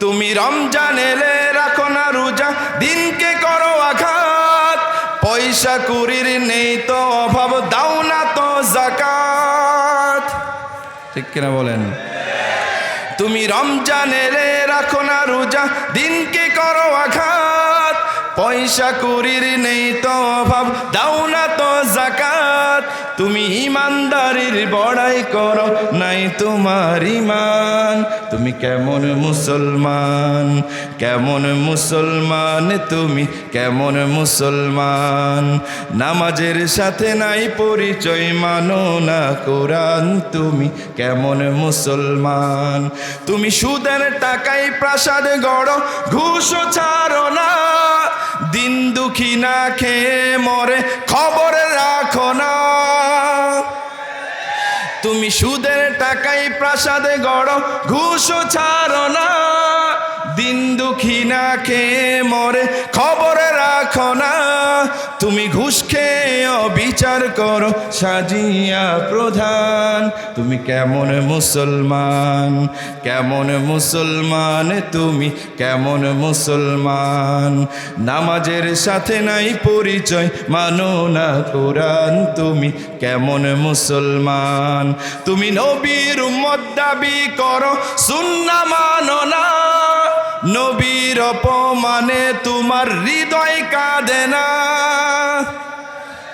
তুমি রমজান এলে রাখো না রোজা, দিনকে করো আঘাত। পয়সা কুরির নেই তো অভাব, দাও না তো জাকাত। ঠিক কিনা বলেন? তুমি রমজান এলে রাখো না রোজা, দিনকে করো আঘাত। পয়সা কুরির নেই তো অভাব, দাও না তো জাকাত। তুমি ইমানদারির বড়াই করো, নাই তোমার ইমান তুমি কেমন মুসলমান কেমন মুসলমান, তুমি কেমন মুসলমান। নামাজের সাথে নাই পরিচয়, মানো না কোরআন। তুমি কেমন মুসলমান, তুমি সুদের টাকায় প্রাসাদ গড়, ঘুষ ছাড়ো না। দিন দুঃখী না খেয়ে মরে, খবর রাখো না। তুমি সুদের টাকাই প্রাসাদে গড়, ঘুষ ছাড়ো না। দিন দুঃখী না খেয়ে মরে, খবরে রাখো না। তুমি ঘুষ খেয়ে অবিচার করো, সাজিয়া প্রধান। তুমি কেমন মুসলমান কেমন মুসলমান, তুমি কেমন মুসলমান। নামাজের সাথে নাই পরিচয়, মানো না কোরআন, তুমি কেমন মুসলমান। তুমি নবীর উম্মত দাবি করো, সুন্না মানো না। নবীর অপমানে তোমার হৃদয় কাঁদে না।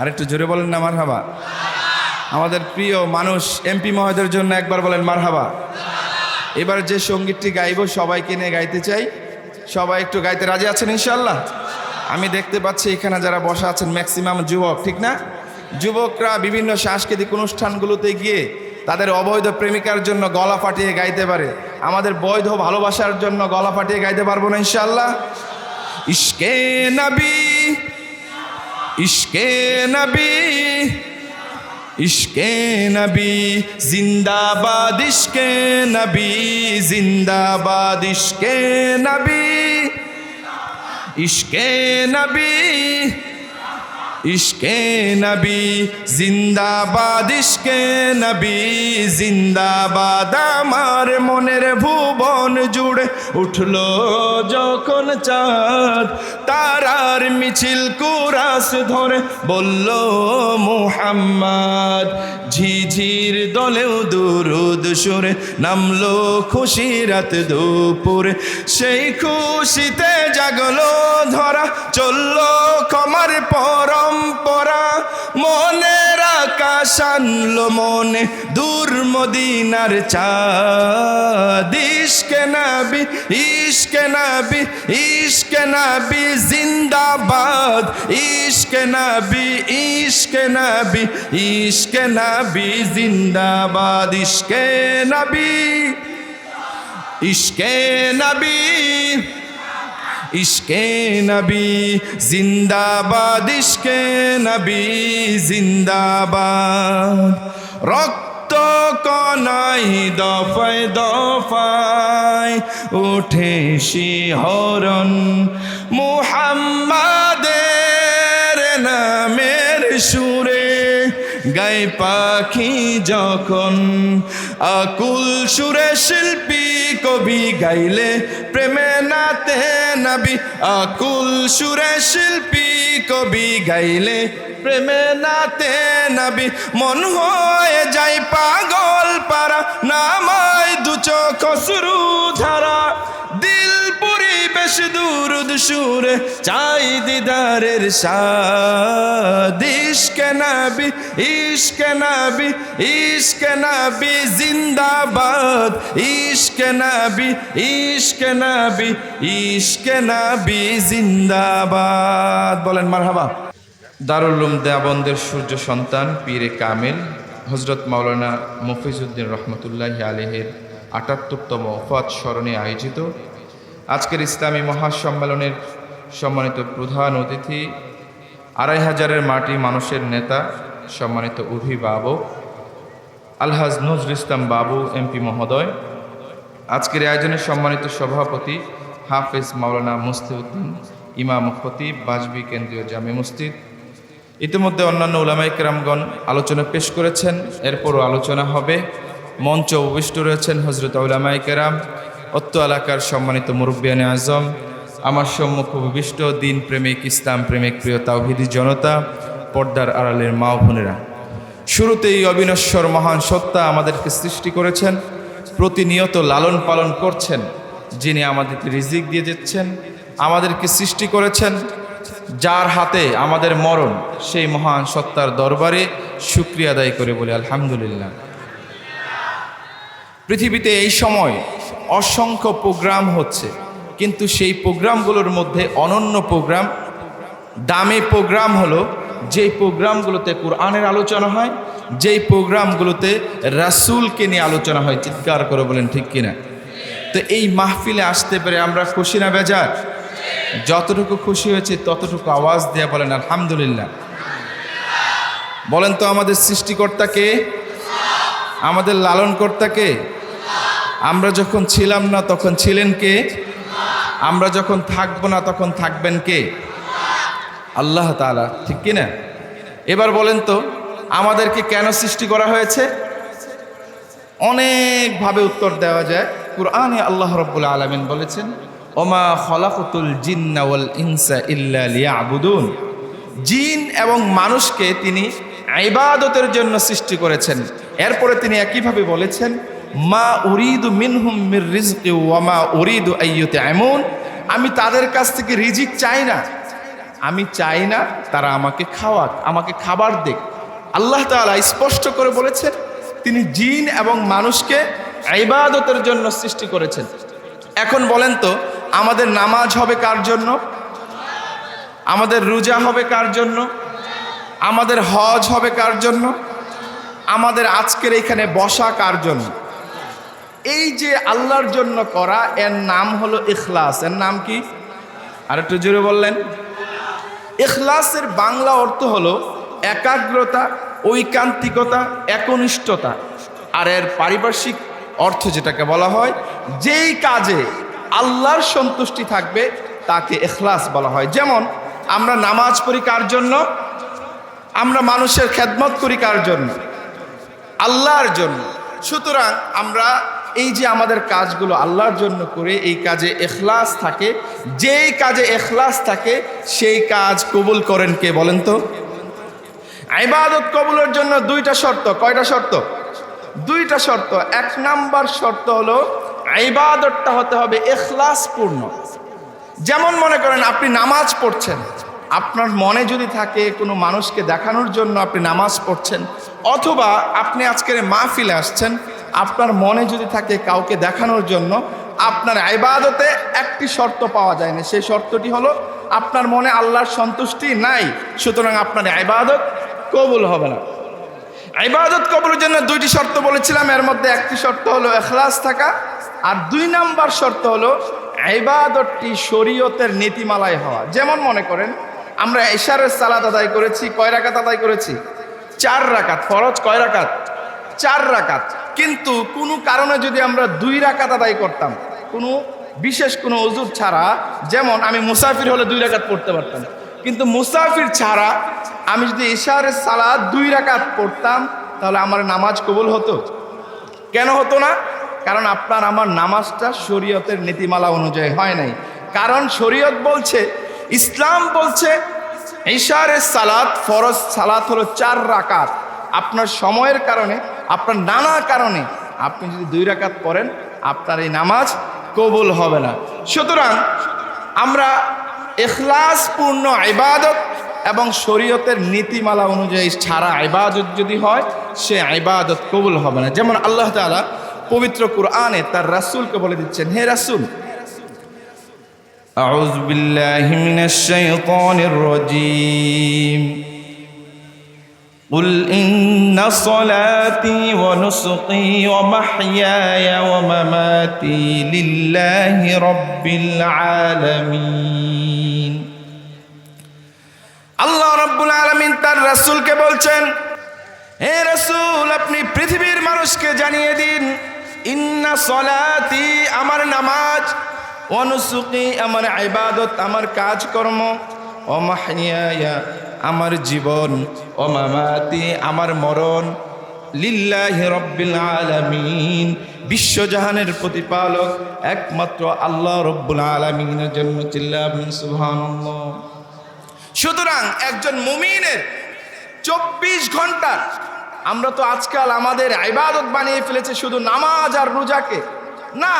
আরেকটু জোরে বলেন না, মারহাবা। আমাদের প্রিয় মানুষ এমপি মহোদয়ের জন্য একবার বলেন মারহাবা। এবার যে সঙ্গীতটি গাইব, সবাইকে নিয়ে গাইতে চাই। সবাই একটু গাইতে রাজি আছেন ইনশাল্লাহ আমি দেখতে পাচ্ছি এখানে যারা বসা আছেন ম্যাক্সিমাম যুবক, ঠিক না? যুবকরা বিভিন্ন সাংস্কৃতিক অনুষ্ঠানগুলোতে গিয়ে তাদের অবৈধ প্রেমিকার জন্য গলা ফাটিয়ে গাইতে পারে। আমাদের বৈধ ভালোবাসার জন্য গলা ফাটিয়ে গাইতে পারব না ইনশাল্লাহ ইশকে নবী ইশকে নবী ইশকে নবী, জিন্দাবাদ, ইশকে নবী, জিন্দাবাদ, ইশকে নবী ইশকে নবী ইশকে নবী, জিন্দাবাদ, ইশকে নবী, জিন্দাবাদ, আমার মনের ভুবন জুড়ে উঠল যখন চাঁদ। তারার মিছিল কুরাস ধরে বলল, মোহাম্মদ, ঝিঝির দলেও দুরুদ সুরে নামলো খুশি রাত দুপুরে। সেই খুশিতে জাগলো ধরা, চলল কমার পরম্পরা। মনের আকাশ আনলো মনে দূর মদিনার চাঁদ। ইশকে নাবি ইশকে নাবি ইশকে নাবি, জিন্দাবাদ। ইশকে নাবি ইশকে নাবি ইশকে নাবি, জিন্দাবাদ। ইশকে নাবি, ইশকে নবী ইশকে নবী, জিন্দাবাদ, ইশকে নবী, জিন্দাবাদ। রক্ত কনাই দফায় দফায় উঠে শিহরণ। মুহাম্মাদের নামের সুরে গায়ে পাখি যখন, আকুল সুরে শিল্পী কবি গাইলে প্রেমে নাতে নাবি। আকুল সুরে শিল্পী কবি গাইলে প্রেমে নাতে নাবি। মন হয়ে যাই পাগল পারা নামায় দু চোখ ধারা। পরিবেশ দুরুদ সুরে চাই দিদারের সাদ। ইশকে নাবি ইশকে নাবি ইশকে নাবি, জিন্দাবাদ। ইশকে নাবি ইশকে নাবি ইশকে নাবি, জিন্দাবাদ। বলেন, মারহাবা। দারুল উলুম দেওবন্দের সূর্য সন্তান, পীরে কামেল হজরত মাওলানা মফিজউদ্দিন রহমতুল্লাহ আলেহের আটাত্তরতম ওফাত স্মরণে আয়োজিত আজকের ইসলামী মহাসম্মেলনের সম্মানিত প্রধান অতিথি, আড়াই হাজারের মাটি মানুষের নেতা, সম্মানিত অভিভাবক, আলহাজ নজরুল ইসলাম বাবু, এমপি মহোদয়, আজকের এই আয়োজনের সম্মানিত সভাপতি হাফেজ মাওলানা মুস্তিউদ্দিন ইমাম খতিব বাজবি কেন্দ্রীয় জামে মসজিদ। ইতিমধ্যে অন্যান্য ওলামাই কেরামগণ আলোচনা পেশ করেছেন, এরপরও আলোচনা হবে। মঞ্চ উপবিষ্ট রয়েছেন হজরত ওলামাই কেরাম অত্ত এলাকার সম্মানিত মুরব্বিয়ানে আজম, আমার সম্মুখ উপবিষ্ট দিন প্রেমিক ইসলাম প্রেমিক প্রিয় তাওহিদি জনতা, পর্দার আড়ালের মা বোনেরা। শুরুতেই অবিনশ্বর মহান সত্তা আমাদেরকে সৃষ্টি করেছেন, প্রতিনিয়ত লালন পালন করছেন, যিনি আমাদেরকে রিজিক দিয়ে দিচ্ছেন, আমাদেরকে সৃষ্টি করেছেন, যার হাতে আমাদের মরণ, সেই মহান সত্তার দরবারে শুক্রিয়া আদায় করে বলে আলহামদুলিল্লাহ। পৃথিবীতে এই সময় অসংখ্য প্রোগ্রাম হচ্ছে। কিন্তু সেই প্রোগ্রামগুলোর মধ্যে অনন্য প্রোগ্রাম, দামি প্রোগ্রাম হলো যেই প্রোগ্রামগুলোতে কোরআনের আলোচনা হয়, যেই প্রোগ্রামগুলোতে রাসূলকে নিয়ে আলোচনা হয়। চিৎকার করে বলেন, ঠিক কিনা তো এই মাহফিলে আসতে পেরে আমরা খুশি না বেজার? যতটুকু খুশি হয়েছে ততটুকু আওয়াজ দেয়া বলেন, আলহামদুলিল্লাহ। বলেন তো আমাদের সৃষ্টিকর্তাকে আমাদের লালনকর্তাকে আমরা যখন ছিলাম না তখন ছিলেন কে? আমরা যখন থাকব না তখন থাকবেন কে? আল্লাহ তাআলা, ঠিক কি না এবার বলেন তো, আমাদেরকে কেন সৃষ্টি করা হয়েছে? অনেকভাবে উত্তর দেওয়া যায়। কুরআনে আল্লাহ রব্বুল আলমিন বলেছেন, ওমা খলাকুতুল জিন্না ওয়াল ইনসা ইল্লা লিয়াবুদুন। জিন এবং মানুষকে তিনি ইবাদতের জন্য সৃষ্টি করেছেন। এরপরে তিনি একইভাবে বলেছেন মা উরিদু মিনহুম মির রিজকি ওয়া মা উরিদু আইয়ুতে এমন আমি তাদের কাছ থেকে রিজিক চাই না। আমি চাই না তারা আমাকে খাওয়াক, আমাকে খাবার দেখ আল্লাহ তাআলা স্পষ্ট করে বলেছেন, তিনি জিন এবং মানুষকে ইবাদতের জন্য সৃষ্টি করেছেন। এখন বলেন তো, আমাদের নামাজ হবে কার জন্য? আমাদের রোজা হবে কার জন্য? আমাদের হজ হবে কার জন্য? আমাদের আজকের এখানে বসা কার জন্য? এই যে আল্লাহর জন্য করা, এর নাম হলো ইখলাস। এর নাম কি? আর একটু জোরে বললেন। ইখলাসের বাংলা অর্থ হলো একাগ্রতা, ঐকান্তিকতা, একনিষ্ঠতা। আর এর পারিপার্শ্বিক অর্থ যেটাকে বলা হয়, যেই কাজে আল্লাহর সন্তুষ্টি থাকবে, তাকে এখলাস বলা হয়। যেমন, আমরা নামাজ পড়ি কার জন্য? আমরা মানুষের খেদমত করি কার জন্য? আল্লাহর জন্য। সুতরাং আমরা এই যে আমাদের কাজগুলো আল্লাহর জন্য করে এই কাজে এখলাস থাকে, যেই কাজে এখলাস থাকে, সেই কাজ কবুল করেন কে বলেন তো? আইবাদত কবুলের জন্য দুইটা শর্ত, কয়টা শর্ত? দুইটা শর্ত। এক নাম্বার শর্ত হলো আইবাদতটা হতে হবে এখলাস পূর্ণ যেমন মনে করেন আপনি নামাজ পড়ছেন, আপনার মনে যদি থাকে কোনো মানুষকে দেখানোর জন্য আপনি নামাজ পড়ছেন, অথবা আপনি আজকের মাহফিলে আসছেন আপনার মনে যদি থাকে কাউকে দেখানোর জন্য, আপনার আইবাদতে একটি শর্ত পাওয়া যায় না। সেই শর্তটি হলো, আপনার মনে আল্লাহর সন্তুষ্টি নাই, সুতরাং আপনার আইবাদত কবুল হবে না। ইবাদত কবুলের জন্য দুইটি শর্ত বলেছিলাম, এর মধ্যে একটি শর্ত হলো এখলাস থাকা, আর দুই নাম্বার শর্ত হলো ইবাদতটি শরীয়তের নীতিমালায় হওয়া। যেমন মনে করেন, আমরা এশারের সালাত আদায় করেছি, কয় রাকাত আদায় করেছি? চার রাকাত। ফরজ কয় রাকাত? চার রাকাত। কিন্তু কোনো কারণে যদি আমরা দুই রাকাত আদায় করতাম, কোনো বিশেষ কোনো অজুর ছাড়া, যেমন আমি মুসাফির হলে দুই রাকাত পড়তে পারতাম, কিন্তু মুসাফির ছাড়া আমি যদি ইশারের সালাদ দুই রাকাত পড়তাম, তাহলে আমার নামাজ কবুল হতো। কেন হতো না? কারণ আপনার আমার নামাজটা শরীয়তের নীতিমালা অনুযায়ী হয় নাই। কারণ শরীয়ত বলছে, ইসলাম বলছে, ইশারের সালাত ফরজ সালাত হলো চার রাকাত। আপনার সময়ের কারণে আপনার নানা কারণে আপনি যদি দুই রাকাত পড়েন আপনার এই নামাজ কবুল হবে না সুতরাং আমরা এখলাসপূর্ণ ইবাদত এবং শরীয়তের নীতিমালা অনুযায়ী ছাড়া ইবাদত যদি হয় সে ইবাদত কবুল হবে না যেমন আল্লাহ তাআলা পবিত্র কুরআনে তার রাসূলকে বলে দিচ্ছেন হে রাসূল أعوذ بالله من الشيطان الرجيم قل إن صلاتي ونسقي ومحياي ومماتي لله رب العالمين আল্লাহ রব্বুল আলমিন তার রাসূলকে বলছেন হে রাসূল আপনি পৃথিবীর মানুষকে জানিয়ে দিন ইন্না সলাতি আমার নামাজ অনুসুকি আমার ইবাদত আমার কাজকর্ম ও মাহিয়া আমার জীবন ও মামাতি আমার মরণ লিল্লাহি রব্বিল আলামিন। বিশ্বজাহানের প্রতিপালক একমাত্র আল্লাহ রব্বুল আলামিনের জন্য চিল্লাবেন, সুবহানাল্লাহ। সুতরাং একজন মুমিনের চব্বিশ ঘণ্টা আমরা তো আজকাল আমাদের ইবাদত বানিয়ে ফেলেছে শুধু নামাজ আর রোজাকে। না,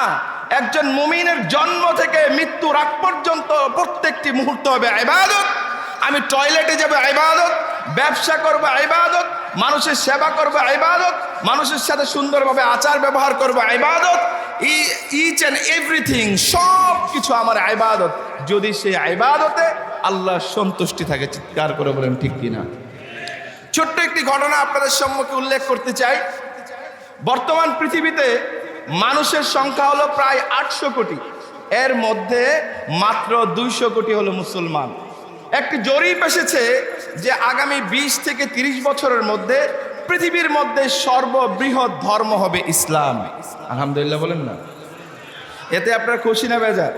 একজন মুমিনের জন্ম থেকে মৃত্যুর আগ পর্যন্ত প্রত্যেকটি মুহূর্ত হবে ইবাদত। আমি টয়লেটে যাব ইবাদত ব্যবসা করব ইবাদত, মানুষের সেবা করব ইবাদত, মানুষের সাথে সুন্দরভাবে আচার ব্যবহার করব ইবাদত ইচ অ্যান্ড এভরিথিং সব কিছু আমার ইবাদত। যদি সেই ইবাদতে আল্লাহ সন্তুষ্টি থাকে, চিৎকার করে বলেন, ঠিক কিনা ছোট্ট একটি ঘটনা আপনাদের সম্মুখে উল্লেখ করতে চাই। বর্তমান পৃথিবীতে মানুষের সংখ্যা হলো প্রায় আটশো কোটি। এর মধ্যে মাত্র দুইশো কোটি হলো মুসলমান। একটি জরিপ এসেছে যে আগামী ২০ থেকে ৩০ বছরের মধ্যে পৃথিবীর মধ্যে সর্ববৃহৎ ধর্ম হবে ইসলাম। আলহামদুলিল্লাহ বলেন না। এতে আপনার খুশি না বেজার?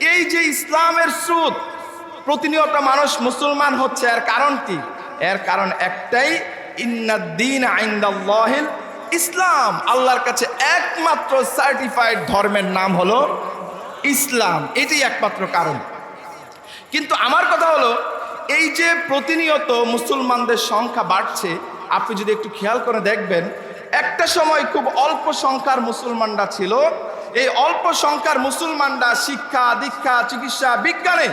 এই যে ইসলামের স্রোত, প্রতিনিয়ত মানুষ মুসলমান হচ্ছে, এর কারণ কি? এর কারণ একটাই ইন্নাদ্দিন আইন্দাল্লাহিল ইসলাম। আল্লাহর কাছে একমাত্র সার্টিফাইড ধর্মের নাম হলো ইসলাম। এটাই একমাত্র কারণ। কিন্তু আমার কথা হলো, এই যে প্রতিনিয়ত মুসলমানদের সংখ্যা বাড়ছে, আপনি যদি একটু খেয়াল করে দেখবেন, একটা সময় খুব অল্প সংখ্যার মুসলমানরা ছিল। এই অল্প সংখ্যার মুসলমানরা শিক্ষা, দীক্ষা, চিকিৎসা, বিজ্ঞানে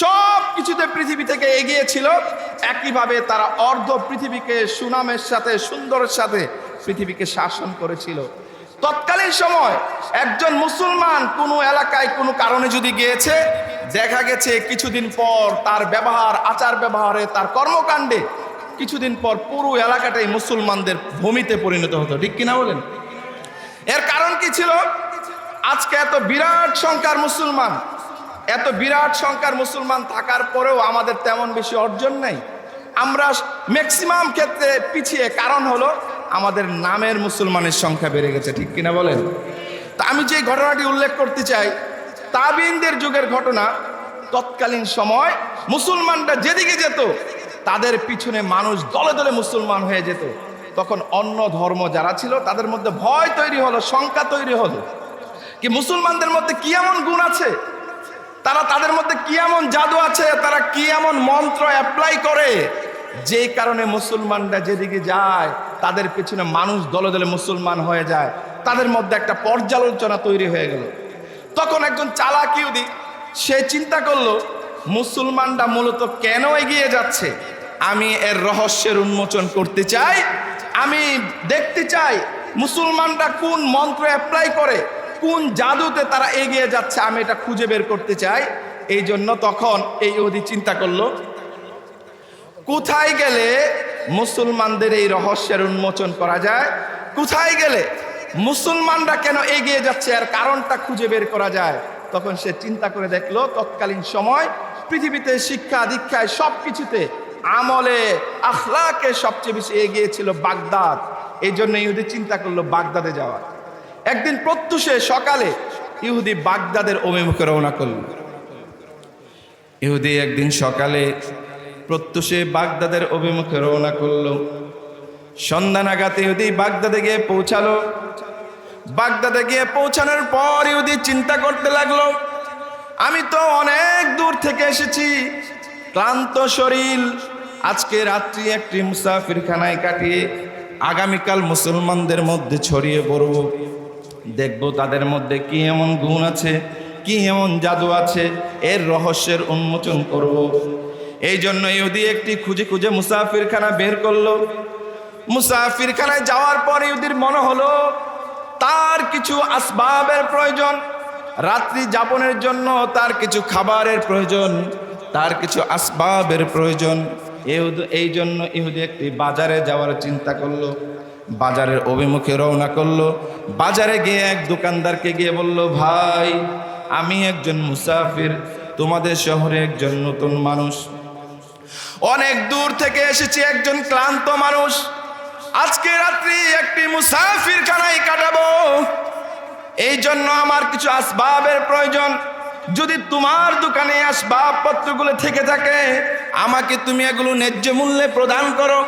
সব কিছুতে পৃথিবী থেকে এগিয়ে ছিল। একইভাবে তারা অর্ধ পৃথিবীকে সুনামের সাথে, সুন্দরের সাথে পৃথিবীকে শাসন করেছিল। তৎকালীন সময় একজন মুসলমান কোনো এলাকায় কোনো কারণে যদি গিয়েছে দেখা গেছে কিছুদিন পর তার ব্যবহার, আচার ব্যবহারে তার কর্মকাণ্ডে কিছুদিন পর পুরো এলাকাটাই মুসলমানদের ভূমিতে পরিণত হতো। ঠিক কিনা বলেন? এর কারণ কি ছিল? আজকে এত বিরাট সংখ্যার মুসলমান, এত বিরাট সংখ্যার মুসলমান থাকার পরেও আমাদের তেমন বেশি অর্জন নেই। আমরা ম্যাক্সিমাম ক্ষেত্রে পিছিয়ে, কারণ হলো আমাদের নামের মুসলমানের সংখ্যা বেড়ে গেছে। ঠিক কিনা বলেন? তা আমি যে ঘটনাটি উল্লেখ করতে চাই তাবিনদের যুগের ঘটনা, তৎকালীন সময় মুসলমানরা যেদিকে যেত, তাদের পিছনে মানুষ দলে দলে মুসলমান হয়ে যেত। তখন অন্য ধর্ম যারা ছিল, তাদের মধ্যে ভয় তৈরি হলো, শঙ্কা তৈরি হলো কি মুসলমানদের মধ্যে কি এমন গুণ আছে? তারা তাদের মধ্যে কি এমন জাদু আছে? তারা কি এমন মন্ত্র অ্যাপ্লাই করে? যে কারণে মুসলমানরা যেদিকে যায়, তাদের পেছনে মানুষ দলে দলে মুসলমান হয়ে যায়। তাদের মধ্যে একটা পর্যালোচনা তৈরি হয়ে গেল। তখন একজন চালাক ইহুদি সে চিন্তা করল, মুসলমানরা মূলত কেন এগিয়ে যাচ্ছে? আমি এর রহস্যের উন্মোচন করতে চাই, আমি দেখতে চাই মুসলমানরা কোন মন্ত্র অ্যাপ্লাই করে, কোন জাদুতে তারা এগিয়ে যাচ্ছে, আমি এটা খুঁজে বের করতে চাই। এই জন্য তখন এই ইহুদি চিন্তা করল, কোথায় গেলে মুসলমানদের এই রহস্যের উন্মোচন করা যায়? কোথায় গেলে মুসলমানরা কেন এগিয়ে যাচ্ছে আর কারণটা খুঁজে বের করা যায়? তখন সে চিন্তা করে দেখল, তৎকালীন সময় পৃথিবীতে শিক্ষা, দীক্ষায় সব কিছুতে আমলে, আখলাকে সবচেয়ে বেশি এগিয়ে ছিল বাগদাদ। এই জন্য ইহুদি চিন্তা করল বাগদাদে যাওয়ার একদিন প্রত্যুষে সকালে ইহুদি বাগদাদের অভিমুখে রওনা করল। ইহুদি একদিন সকালে প্রত্যুষে বাগদাদের অভিমুখে রওনা করল। সন্ধ্যা নাগাদ ইহুদি বাগদাদে গিয়ে পৌঁছালো। বাগদাদে গিয়ে পৌঁছানোর পর ইহুদি চিন্তা করতে লাগল, আমি তো অনেক দূর থেকে এসেছি, ক্লান্ত শরীর। আজকে রাত্রি একটি মুসাফিরখানায় কাটিয়ে আগামীকাল মুসলমানদের মধ্যে ছড়িয়ে পড়ব। দেখব তাদের মধ্যে কি এমন গুণ আছে, কি এমন জাদু আছে, এর রহস্যের উন্মোচন করব। এই জন্য ইহুদি একটি খুঁজে খুঁজে মুসাফিরখানা বের করল। মুসাফিরখানায় যাওয়ার পর ইহুদির মনে হলো, তার কিছু আসবাবের প্রয়োজন। রাত্রি যাপনের জন্য তার কিছু খাবারের প্রয়োজন, তার কিছু আসবাবের প্রয়োজন। এই জন্য ইহুদি একটি বাজারে যাওয়ার চিন্তা করল, বাজারের অভিমুখে রওনা করল। বাজারে গিয়ে এক দোকানদারকে গিয়ে বলল, ভাই, আমি একজন মুসাফির, তোমাদের শহরে একজন নতুন মানুষ। অনেক দূর থেকে এসেছি একজন ক্লান্ত মানুষ। আজকে রাত্রি একটি মুসাফির খানায় কাটাবো। এই জন্য আমার কিছু আসবাবের প্রয়োজন। যদি তোমার দোকানে আসবাবপত্রগুলো থেকে থাকে, আমাকে তুমি এগুলো ন্যায্য মূল্যে প্রদান করো।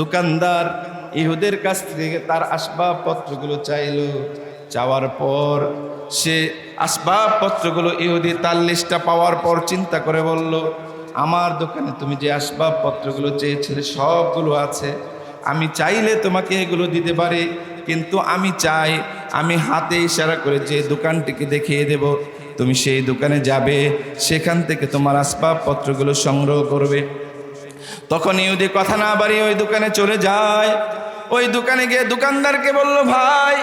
দোকানদার ইহুদের কাছ থেকে তার আসবাবপত্রগুলো চাইলো। চাওয়ার পর সে আসবাবপত্রগুলো ইহুদি তার লিস্টটা পাওয়ার পর চিন্তা করে বলল, আমার দোকানে তুমি যে আসবাবপত্রগুলো চেয়েছিলে সবগুলো আছে আমি চাইলে তোমাকে এগুলো দিতে পারি, কিন্তু আমি চাই, আমি হাতে ইশারা করে যে দোকানটিকে দেখিয়ে দেব। তুমি সেই দোকানে যাবে, সেখান থেকে তোমার আসবাবপত্রগুলো সংগ্রহ করবে। তখন ইহুদি কথা না বাড়িয়ে ওই দোকানে চলে যায়। ওই দোকানে গিয়ে দোকানদারকে বলল, ভাই,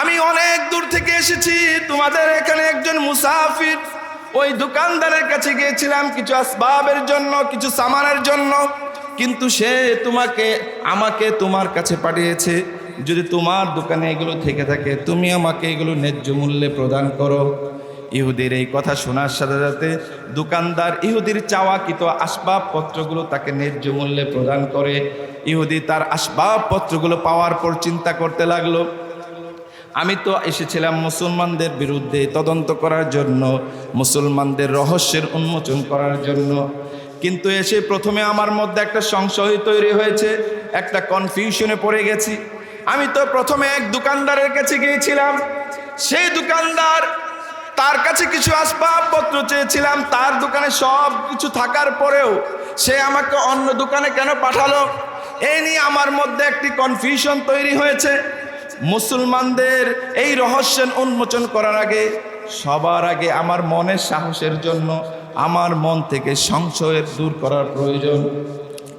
আমি অনেক দূর থেকে এসেছি, তোমাদের এখানে একজন মুসাফির। ওই দোকানদারের কাছে গিয়েছিলাম কিছু আসবাবের জন্য, কিছু সামানের জন্য। কিন্তু সে তোমাকে, আমাকে তোমার কাছে পাঠিয়েছে। যদি তোমার দোকানে এগুলো থেকে থাকে, তুমি আমাকে এগুলো ন্যায্য মূল্যে প্রদান করো। ইহুদির এই কথা শোনার সাথে সাথে দোকানদার ইহুদির চাওয়াকৃত আসবাবপত্রগুলো তাকে ন্যায্য মূল্যে প্রদান করে। ইহুদি তার আসবাবপত্রগুলো পাওয়ার পর চিন্তা করতে লাগল, আমি তো এসেছিলাম মুসলমানদের বিরুদ্ধে তদন্ত করার জন্য, মুসলমানদের রহস্যের উন্মোচন করার জন্য। কিন্তু এসে প্রথমে আমার মধ্যে একটা সংশয় তৈরি হয়েছে, একটা কনফিউশনে পড়ে গেছি। আমি তো প্রথমে এক দোকানদারের কাছে গিয়েছিলাম। সেই দোকানদার তার কাছে কিছু আসবাবপত্র চেয়েছিলাম। তার দোকানে সব কিছু থাকার পরেও সে আমাকে অন্য দোকানে কেন পাঠালো? এই নিয়ে আমার মধ্যে একটি কনফিউশন তৈরি হয়েছে। মুসলমানদের এই রহস্যের উন্মোচন করার আগে, সবার আগে আমার মনের সাহসের জন্য আমার মন থেকে সংশয়ের দূর করার প্রয়োজন।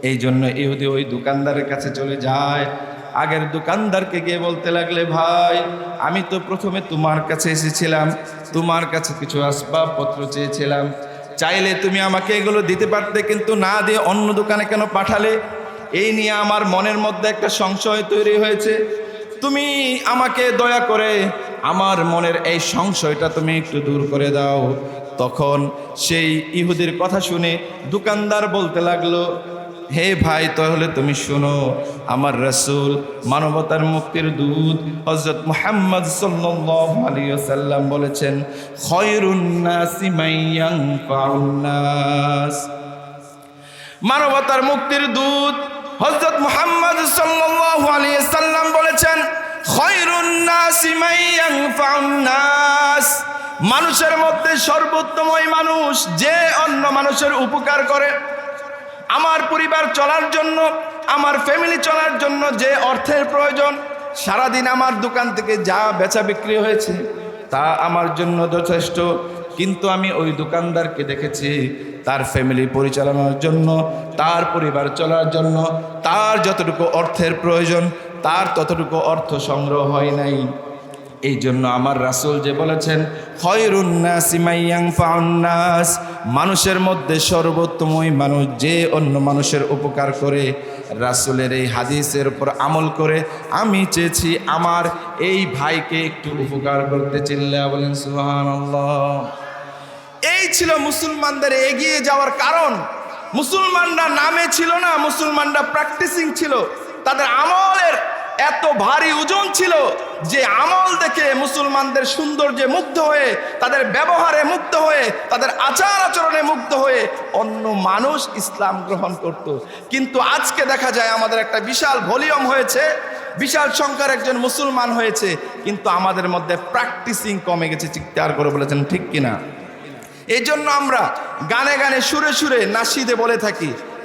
এই জন্য ইহুদি ওই দোকানদারের কাছে চলে যায়। আগের দোকানদারকে গিয়ে বলতে লাগলে, ভাই, আমি তো প্রথমে তোমার কাছে এসেছিলাম। তোমার কাছে কিছু আসবাবপত্র চেয়েছিলাম। চাইলে তুমি আমাকে এগুলো দিতে পারতে, কিন্তু না দিয়ে অন্য দোকানে কেন পাঠালে? এই নিয়ে আমার মনের মধ্যে একটা সংশয় তৈরি হয়েছে। তুমি আমাকে দয়া করে আমার মনের এই সংশয়টা তুমি একটু দূর করে দাও। তখন সেই ইহুদির কথা শুনে দোকানদার বলতে লাগল, হে ভাই, তাহলে তুমি শোনো, আমার রসুল মানবতার মুক্তির দূত হজরত মুহাম্মদ ওয়াসাল্লাম বলেছেন মানবতার মুক্তির দূত হজরত মুহাম্মদ আলাইহি সাল্লাম বলেছেন খয়রুন নাসি মাইয়ান নাস মানুষের মধ্যে সর্বোত্তম ওই মানুষ যে অন্য মানুষের উপকার করে। আমার পরিবার চলার জন্য, আমার ফ্যামিলি চলার জন্য যে অর্থের প্রয়োজন, সারাদিন আমার দোকান থেকে যা বেচা বিক্রি হয়েছে, তা আমার জন্য যথেষ্ট। কিন্তু আমি ওই দোকানদারকে দেখেছি, তার ফ্যামিলি পরিচালনার জন্য, তার পরিবার চলার জন্য, তার যতটুকু অর্থের প্রয়োজন তার ততটুকু অর্থ সংগ্রহ হয় নাই। এই জন্য আমার রাসূল যে বলেছেন ফাউন্নাস মানুষের মধ্যে সর্বোত্তম ওই মানুষ যে অন্য মানুষের উপকার করে, রাসূলের এই হাদিসের উপর আমল করে, আমি চেয়েছি আমার এই ভাইকে একটু উপকার করতে। চিল্লা বলেন, সুবহানাল্লাহ। এই ছিল মুসলমানদের এগিয়ে যাওয়ার কারণ। মুসলমানরা নামে ছিল না, মুসলমানরা প্র্যাকটিসিং ছিল। তাদের আমলের এত ভারী ওজন ছিল যে আমল দেখে মুসলমানদের সৌন্দর্যে মুগ্ধ হয়ে, তাদের ব্যবহারে মুগ্ধ হয়ে, তাদের আচার আচরণে মুগ্ধ হয়ে অন্য মানুষ ইসলাম গ্রহণ করত। কিন্তু আজকে দেখা যায় আমাদের একটা বিশাল ভলিউম হয়েছে, বিশাল সংখ্যার একজন মুসলমান হয়েছে, কিন্তু আমাদের মধ্যে প্র্যাকটিসিং কমে গেছে, চিৎকার করে বলেছেন, ঠিক কিনা এই জন্য আমরা গানে গানে সুরে সুরে নাসিদে বলে থাকি